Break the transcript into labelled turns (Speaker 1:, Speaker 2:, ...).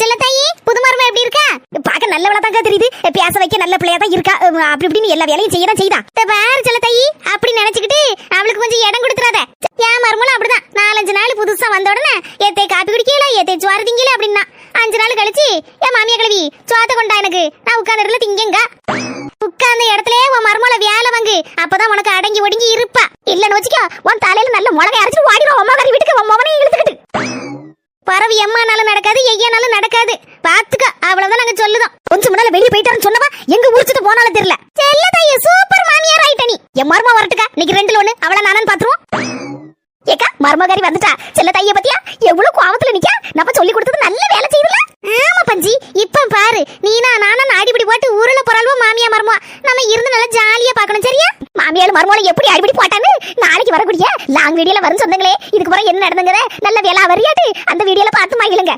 Speaker 1: செல்லத்தாயி புது மருமக எப்படி இருக்கா? பார்க்க நல்லவளா தாங்க தெரியுது. பேச வைக்க நல்ல பிள்ளையா தான் இருக்கா. அப்படி இப்படின்னு எல்லா வேலையும் செய்யதான் செய்தா. பாரு செல்லத்தாயி அப்படி நினைச்சுக்கிட்டு அவளுக்கு கொஞ்சம் இடம் கொடுத்துறாத. ஏன் மருமலும் அப்படிதான். நாலஞ்சு நாள் புதுசா வந்த உடனே ஏத்தே காப்பி குடிக்கல ஏத்தே சோறு திங்கல அப்படின்னா. அஞ்சு நாள் கழிச்சு என் மாமியா கிழவி சுவாத்த கொண்டா எனக்கு. நான் உட்கார்ந்த இடத்துல திங்கங்க. உட்கார்ந்த இடத்துல உன் மருமலை வேலை வாங்கு. அப்பதான் உனக்கு அடங்கி ஒடுங்கி இருப்பா. இல்லன்னு வச்சுக்கோ உன் தலையில நல்ல முளகை அரைச்சு வாடிடும் அம்மா கறி வீட்டுக்கு உன் மகனையும் எம்மானாலும் நடக்காது ஐயானாலும் நடக்காது. பாத்துக்க அவ்வளவுதான் நாங்க சொல்லுதோம். கொஞ்சம் முன்னால வெளிய போயிட்டாருன்னு சொன்னவா எங்க ஊர்ச்சிட்டு போனாலும் தெரியல. செல்ல தாய சூப்பர் மாமியார் ஆயிட்ட நீ. என் மருமா வரட்டுக்கா இன்னைக்கு ரெண்டுல ஒண்ணு அவள நானும் பாத்துருவோம். ஏக்கா மருமகாரி வந்துட்டா. செல்ல தைய பத்தியா? எவ்வளவு கோவத்துல நிக்கா நம்ம சொல்லி கொடுத்தது நல்ல வேலை செய்யல ஆமா பஞ்சி. இப்ப பாரு நீனா நானா அடிபடி போட்டு ஊருல போறாளுவோ மாமியா மருமா நம்ம இருந்து நல்லா ஜாலியா பார்க்கணும் சரியா? சமையல் மர்மோல எப்படி அடிபடி போட்டான்னு நாளைக்கு வரக்கூடிய லாங் வீடியோல வரும் சொந்தங்களே. இதுக்கு பிறகு என்ன நடந்துங்கத நல்ல வேலை வரியாட்டு அந்த வீடியோல பார்த்து மகிழுங்க.